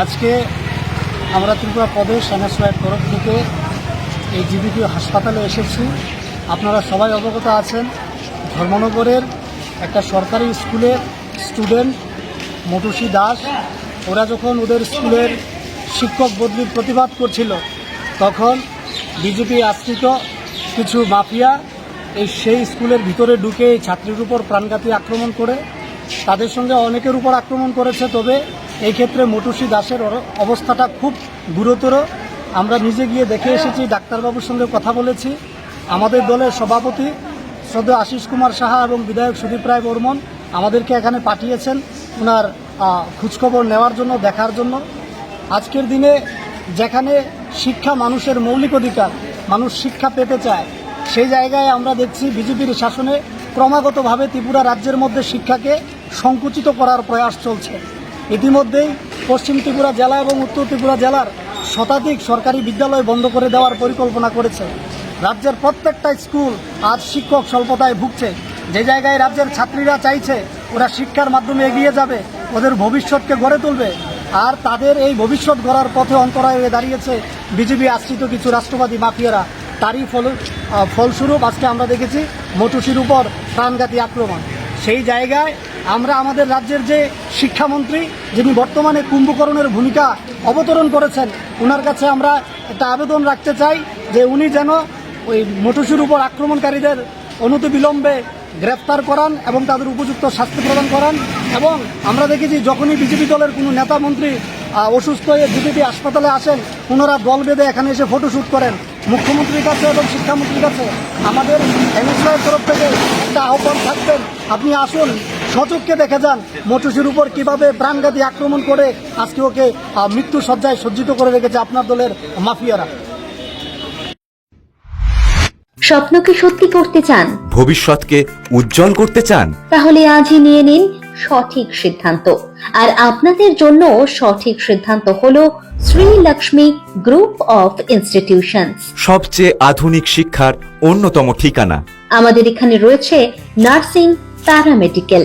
আজকে আমরা ত্রিপুরা প্রদেশ এনএসওয়াইয়ের তরফ থেকে এই জিবিপি হাসপাতালে এসেছি। আপনারা সবাই অবগত আছেন, ধর্মনগরের একটা সরকারি স্কুলের স্টুডেন্ট মটুসী দাস, ওরা যখন ওদের স্কুলের শিক্ষক বদলির প্রতিবাদ করছিল, তখন বিজেপি আশ্রিত কিছু মাফিয়া এই সেই স্কুলের ভিতরে ঢুকে এই ছাত্রীর উপর প্রাণঘাতী আক্রমণ করে, তাদের সঙ্গে অনেকের উপর আক্রমণ করেছে, তবে এই ক্ষেত্রে মটুসী দাসের অবস্থাটা খুব গুরুতর। আমরা নিজে গিয়ে দেখে এসেছি, ডাক্তারবাবুর সঙ্গে কথা বলেছি। আমাদের দলের সভাপতি শ্রদ্ধা আশিস কুমার সাহা এবং বিধায়ক সুদীপ রায় বর্মন আমাদেরকে এখানে পাঠিয়েছেন ওনার খোঁজখবর নেওয়ার জন্য, দেখার জন্য। আজকের দিনে যেখানে শিক্ষা মানুষের মৌলিক অধিকার, মানুষ শিক্ষা পেতে চায়, সেই জায়গায় আমরা দেখছি বিজেপির শাসনে ক্রমাগতভাবে ত্রিপুরা রাজ্যের মধ্যে শিক্ষাকে সংকুচিত করার প্রয়াস চলছে। ইতিমধ্যেই পশ্চিম ত্রিপুরা জেলা এবং উত্তর ত্রিপুরা জেলার শতাধিক সরকারি বিদ্যালয় বন্ধ করে দেওয়ার পরিকল্পনা করেছে। রাজ্যের প্রত্যেকটা স্কুল আজ শিক্ষক স্বল্পতায় ভুগছে। যে জায়গায় রাজ্যের ছাত্রীরা চাইছে, ওরা শিক্ষার মাধ্যমে এগিয়ে যাবে, ওদের ভবিষ্যৎকে গড়ে তুলবে। আর তাদের এই ভবিষ্যৎ গড়ার পথে অন্তরায় হয়ে দাঁড়িয়েছে বিজেপি আশ্রিত কিছু রাষ্ট্রবাদী মাফিয়ারা। তারই ফল ফলস্বরূপ আজকে আমরা দেখেছি মটুসির উপর প্রাণঘাতী আক্রমণ। সেই জায়গায় আমরা আমাদের রাজ্যের যে শিক্ষামন্ত্রী, যিনি বর্তমানে কুম্ভকরণের ভূমিকা অবতরণ করেছেন ওনার কাছে আমরা একটা আবেদন রাখতে চাই যে উনি যেন ওই মটুসির উপর আক্রমণকারীদের অনতিবিলম্বে গ্রেপ্তার করান এবং তাদের উপযুক্ত শাস্তি প্রদান করান এবং আমরা দেখেছি যখনই বিজেপি দলের কোনো নেতা মন্ত্রী অসুস্থ হয়ে বিজেপি হাসপাতালে আসেন ওনারা দল বেঁধে এখানে এসে ফটোশ্যুট করেন। মুখ্যমন্ত্রীর কাছে এবং শিক্ষামন্ত্রীর কাছে আমাদের এনএসআইয়ের তরফ থেকে একটা আহ্বান থাকবেন আপনি আসুন সচককে দেখে যান মটুসির উপর কীভাবে প্রাণঘাতী আক্রমণ করে আজকে ওকে মৃত্যু সজ্জায় সজ্জিত করে রেখেছে আপনার দলের মাফিয়ারা। স্বপ্নকে সত্যি করতে চান ভবিষ্যৎকে উজ্জ্বল করতে চান? তাহলে আজই নিয়ে নিন সঠিক সিদ্ধান্ত। আর আপনাদের জন্য সঠিক সিদ্ধান্ত হলো Shri Lakshmi group of institution সবচেয়ে আধুনিক শিক্ষার অন্যতম ঠিকানা। আমাদের এখানে রয়েছে nursing paramedical.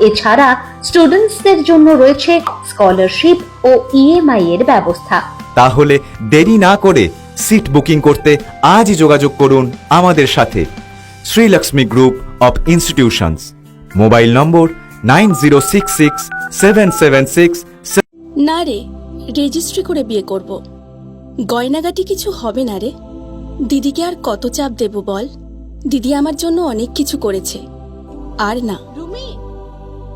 এছাড়া স্টুডেন্টসদের জন্য রয়েছে স্কলারশিপ ও ইএমআই এর ব্যবস্থা। তাহলে দেরি না করে সিট বুকিং করতে আজই যোগাযোগ করুন আমাদের সাথে। Shrilakshmi group of institutions mobile number nine zero six six seven seven six না রে রেজিস্ট্রি করে বিয়ে করব। গয়নাগাটি কিছু হবে না রে। দিদিকে আর কত চাপ দেব বল? দিদি আমার জন্য অনেক কিছু করেছে। আর না। রুমি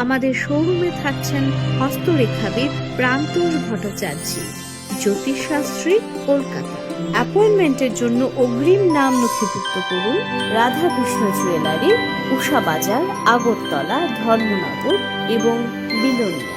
আমাদের শোরুমে থাকছেন হস্তরেখাবিদ প্রান্তোষ ভট্টাচার্য, জ্যোতিষশাস্ত্রী কলকাতা। অ্যাপয়েন্টমেন্টের জন্য অগ্রিম নাম নথিভুক্ত করুন রাধাকৃষ্ণ জুয়েলারি, উষা বাজার, আগরতলা, ধর্মনগর এবং বিলোনিয়া